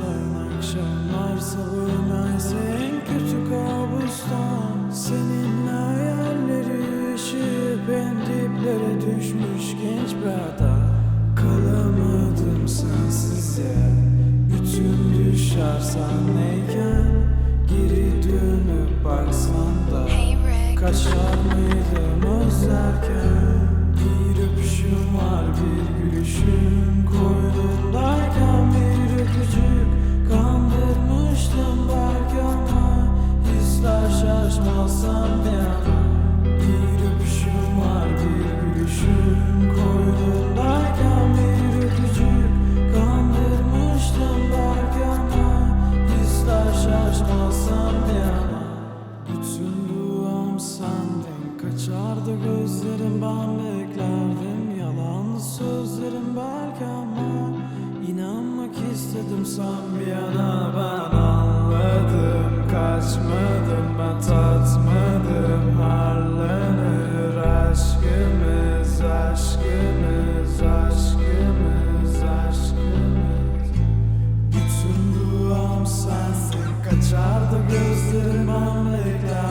akşamlar savurmaz en kötü kabustan Senin hayalleri ışıp en diplere düşmüş genç bir adam Kalamadım sensiz ya Bütün düşer sahneyken Geri Kaçardı gözlerim ben beklerdim. Yalan sözlerim belki ama inanmak istedim. Sen bir yana Ben anladım. Kaçmadım ben tatmadım. Harlanır aşkımız aşkımız aşkımız aşkımız. Bütün duam sensin. Kaçardı gözlerim ben beklerdim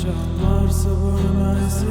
akşamlar sabırmaz